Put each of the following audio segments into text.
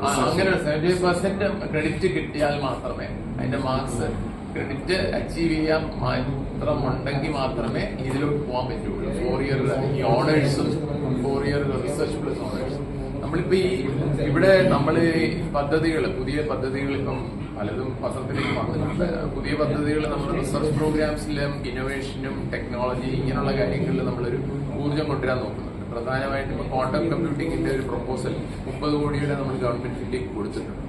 ആ, അങ്ങനെ seventy percent credit കിട്ടിയാൽ മാത്രമേ അതിന്റെ മാർക്സ് ക്രെഡിറ്റ് അച്ചീവ് ചെയ്യാൻ മാത്രമുണ്ടെങ്കിൽ മാത്രമേ ഇതിലോട്ട് പോകാൻ പറ്റുള്ളൂ. ഫോർ ഇയർ ഈ ഓണേഴ്സും four year research plus honours നമ്മളിപ്പോ ഈ ഇവിടെ നമ്മൾ പദ്ധതികൾ പുതിയ പദ്ധതികൾ ഇപ്പം പലതും പത്രത്തിലേക്ക് വന്നിട്ടുണ്ട്. പുതിയ പദ്ധതികൾ നമ്മൾ റിസർച്ച് പ്രോഗ്രാംസിലും ഇന്നോവേഷനും ടെക്നോളജി ഇങ്ങനെയുള്ള കാര്യങ്ങളിൽ നമ്മളൊരു ഊർജം കൊണ്ടുവരാൻ നോക്കുന്നുണ്ട് പ്രധാനമായിട്ടും ഇപ്പൊ ക്വാണ്ടം കമ്പ്യൂട്ടിങ്ങിന്റെ ഒരു പ്രപ്പോസൽ മുപ്പത് കോടിയുടെ നമ്മൾ ഗവൺമെന്റിലേക്ക് കൊടുത്തിട്ടുണ്ട്.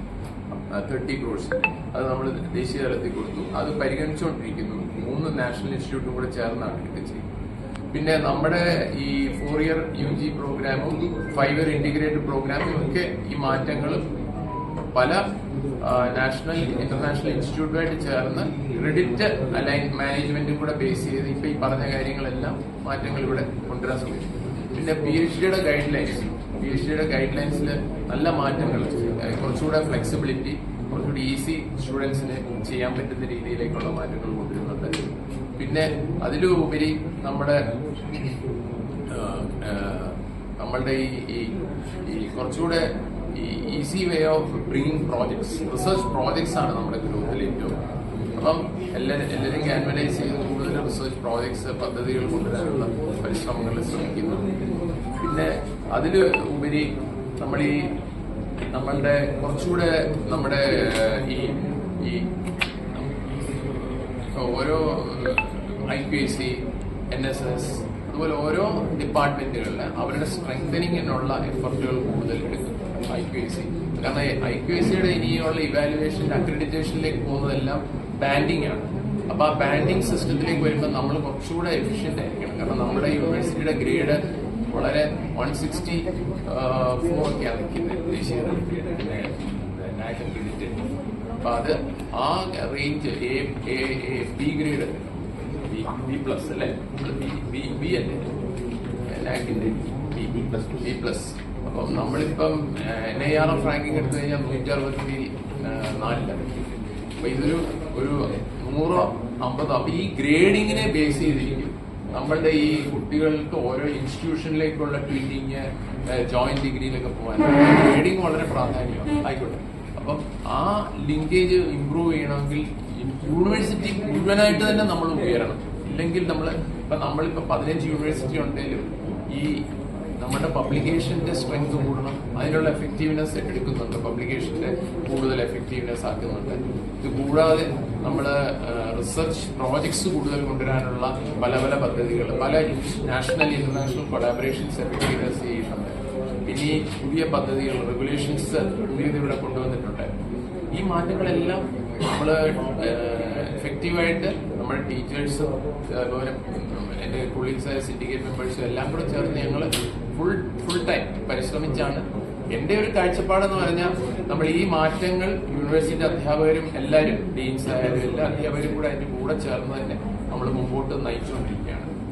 തേർട്ടി ക്രോഡ്സ് അത് നമ്മൾ ദേശീയ തലത്തിൽ കൊടുത്തു. അത് പരിഗണിച്ചുകൊണ്ടിരിക്കുന്നു. മൂന്ന് നാഷണൽ ഇൻസ്റ്റിറ്റ്യൂട്ടും കൂടെ ചേർന്നാണ് ഇതൊക്കെ ചെയ്യുന്നത്. പിന്നെ നമ്മുടെ ഈ ഫോർ ഇയർ യു ജി പ്രോഗ്രാമും ഫൈവ് ഇയർ ഇന്റിഗ്രേറ്റഡ് പ്രോഗ്രാമും ഒക്കെ ഈ മാറ്റങ്ങളും പല നാഷണൽ ഇന്റർനാഷണൽ ഇൻസ്റ്റിറ്റ്യൂട്ടുമായിട്ട് ചേർന്ന് ക്രെഡിറ്റ് അലൈൻ മാനേജ്മെന്റും കൂടെ ബേസ് ചെയ്ത് ഇപ്പൊ ഈ പറഞ്ഞ കാര്യങ്ങളെല്ലാം മാറ്റങ്ങൾ ഇവിടെ കൊണ്ടുവരാൻ ശ്രമിച്ചു പിന്നെ പി എച്ച് ഡിയുടെ ഗൈഡ് ലൈൻസ് പി എച്ച് ഡിയുടെ ഗൈഡ് ലൈൻസിൽ നല്ല മാറ്റങ്ങൾ കുറച്ചുകൂടെ ഫ്ലെക്സിബിലിറ്റി കുറച്ചുകൂടി ഈസി സ്റ്റുഡൻസിന് ചെയ്യാൻ പറ്റുന്ന രീതിയിലേക്കുള്ള മാറ്റങ്ങൾ കൊണ്ടുവരുന്നുണ്ട്. പിന്നെ അതിലുപരി നമ്മുടെ നമ്മളുടെ ഈ ഈ- കുറച്ചുകൂടെ easy way of bringing projects research projects ആണ് നമ്മുടെ ഗ്രൂപ്പിൽ ഏറ്റവും അപ്പം എല്ലാവരും എല്ലാവരും ക്യാൻവനൈസ് ചെയ്ത് കൂടുതൽ റിസർച്ച് പ്രോജക്ട്സ് പദ്ധതികൾ കൊണ്ടുവരാനുള്ള പരിശ്രമങ്ങൾ ശ്രമിക്കുന്നു. പിന്നെ അതിൽ ഉപരി നമ്മൾ ഈ നമ്മളുടെ കുറച്ചുകൂടെ നമ്മുടെ ഈ ഈ ഓരോ I P S C N S S അതുപോലെ ഓരോ ഡിപ്പാർട്ട്മെന്റുകളിൽ അവരുടെ സ്ട്രെങ്തനിങ്ങിനുള്ള എഫർട്ടുകൾ കൂടുതൽ എടുക്കും. ഐ ക്യു എസ് സി കാരണം ഐ ക്യു എസ് സിയുടെ ഇനിയുള്ള ഇവാലുവേഷൻ അക്രഡിറ്റേഷനിലേക്ക് പോകുന്നതെല്ലാം ബാൻഡിങ് ആണ്. അപ്പൊ ആ ബാൻഡിങ് സിസ്റ്റത്തിലേക്ക് വരുമ്പോൾ നമ്മൾ കുറച്ചുകൂടെ എഫിഷ്യന്റ് ആയിരിക്കണം. കാരണം നമ്മുടെ യൂണിവേഴ്സിറ്റിയുടെ ഗ്രേഡ് വളരെ വൺ സിക്സ്റ്റി ഫോർ ഒക്കെയാണ് ദേശീയ അപ്പൊ അത് ആ range A A A B grade B plus അല്ലേ? ബി ബി അല്ലേ? ലാക്കിന്റെ ബി ബി പ്ലസ് ബി അപ്പം നമ്മളിപ്പം N I R F ranking എടുത്തു കഴിഞ്ഞാൽ നൂറ്റി അറുപത്തി അപ്പൊ ഇതൊരു ഒരു നൂറോ അമ്പതോ അപ്പൊ ഈ ഗ്രേഡിങ്ങിനെ ബേസ് ചെയ്തിരിക്കും. നമ്മളുടെ ഈ കുട്ടികൾക്ക് ഓരോ ഇൻസ്റ്റിറ്റ്യൂഷനിലേക്കുള്ള ട്വീറ്റിങ് ജോയിന്റ് ഡിഗ്രിയിലൊക്കെ പോകാൻ. ഗ്രേഡിങ് വളരെ പ്രാധാന്യമാണ് ആയിക്കോട്ടെ. അപ്പം ആ ലിങ്കേജ് ഇമ്പ്രൂവ് ചെയ്യണമെങ്കിൽ യൂണിവേഴ്സിറ്റി മുഴുവനായിട്ട് തന്നെ നമ്മൾ ഉയരണം. ഇല്ലെങ്കിൽ നമ്മൾ ഇപ്പം നമ്മളിപ്പോൾ പതിനഞ്ച് യൂണിവേഴ്സിറ്റി ഉണ്ടെങ്കിലും ഈ നമ്മുടെ പബ്ലിക്കേഷന്റെ സ്ട്രെങ്ത് കൂടണം അതിനുള്ള എഫക്റ്റീവ്നെസ് എടുക്കുന്നുണ്ട്. പബ്ലിക്കേഷന്റെ കൂടുതൽ എഫക്റ്റീവ്നെസ് ആക്കുന്നുണ്ട്. ഇത് കൂടാതെ നമ്മൾ റിസർച്ച് പ്രോജക്ട്സ് കൂടുതൽ കൊണ്ടുവരാനുള്ള പല പല പദ്ധതികൾ പല നാഷണൽ ഇന്റർനാഷണൽ കൊളാബറേഷൻസ് എഫക്റ്റീവ്നെസ് ചെയ്യുന്നുണ്ട്. ഈ പുതിയ പദ്ധതികൾ റെഗുലേഷൻസ് പുതിയത് ഇവിടെ കൊണ്ടുവന്നിട്ടുണ്ട്. ഈ മാറ്റങ്ങളെല്ലാം നമ്മൾ എഫക്റ്റീവായിട്ട് നമ്മുടെ ടീച്ചേഴ്സും അതുപോലെ എന്റെ കൊളീഗ്സ് സിൻഡിക്കേറ്റ് മെമ്പേഴ്സും എല്ലാം കൂടെ ചേർന്ന് ഞങ്ങൾ ഫുൾ ഫുൾ ടൈം പരിശ്രമിച്ചാണ്. എന്റെ ഒരു കാഴ്ചപ്പാടെന്ന് പറഞ്ഞാൽ നമ്മൾ ഈ മാറ്റങ്ങൾ യൂണിവേഴ്സിറ്റി അധ്യാപകരും എല്ലാവരും ഡീൻസ് ആയാലും എല്ലാ അധ്യാപകരും കൂടെ അതിന്റെ കൂടെ ചേർന്ന് തന്നെ നമ്മൾ മുമ്പോട്ട് നയിച്ചുകൊണ്ടിരിക്കുക